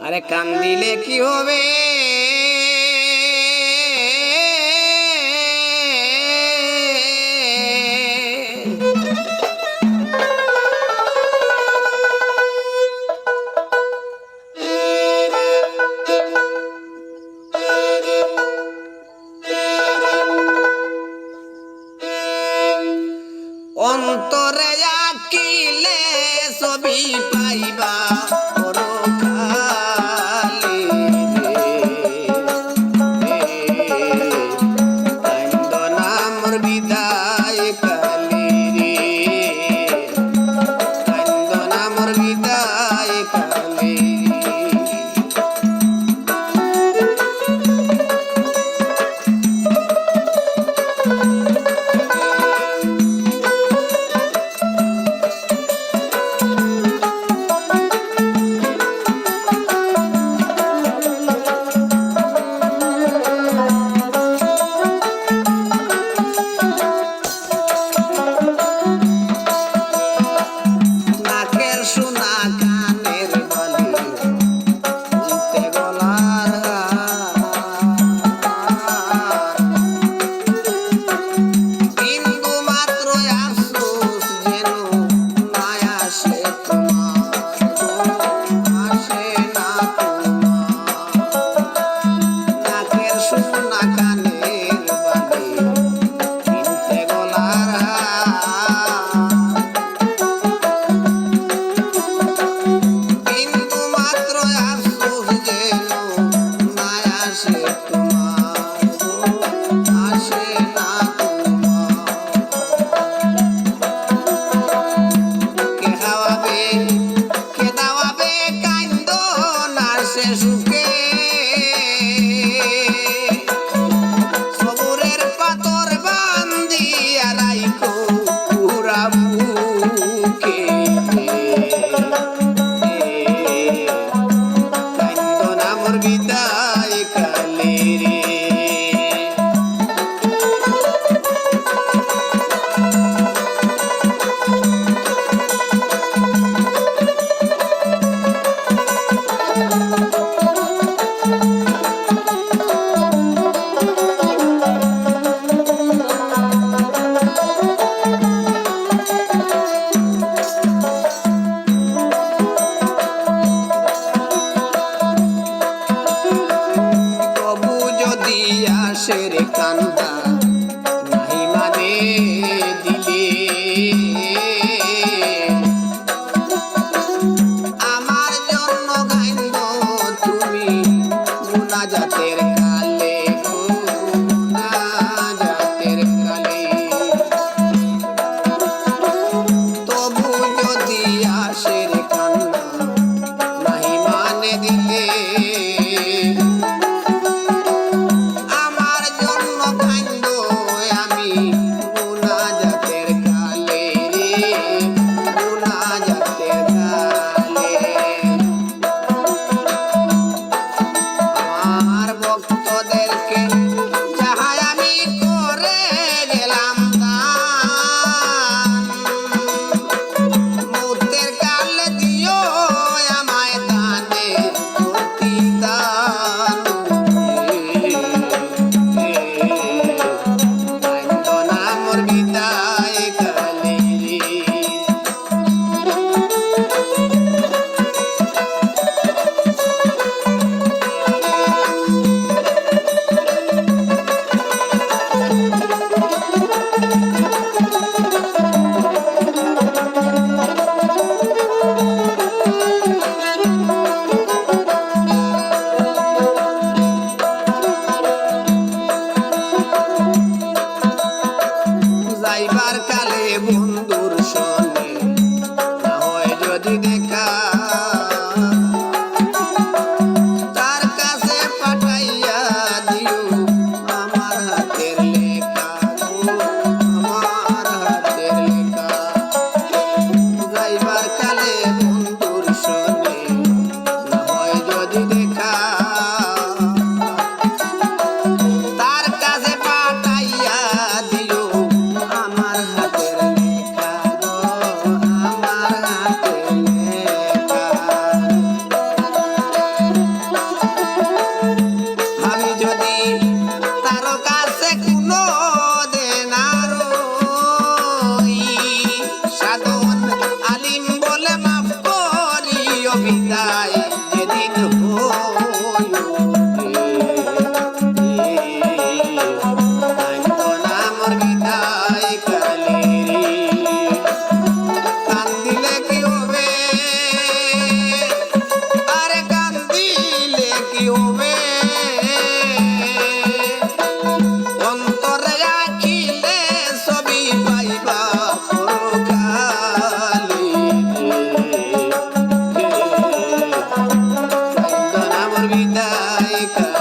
আরে কান কি হবে? অন্তরে যা ছবি পাইবা বিদায় কালি রে। কান্দনা মোর বিদায় jesús que মানুষের কান্দা নাহি মানে mitad. তাই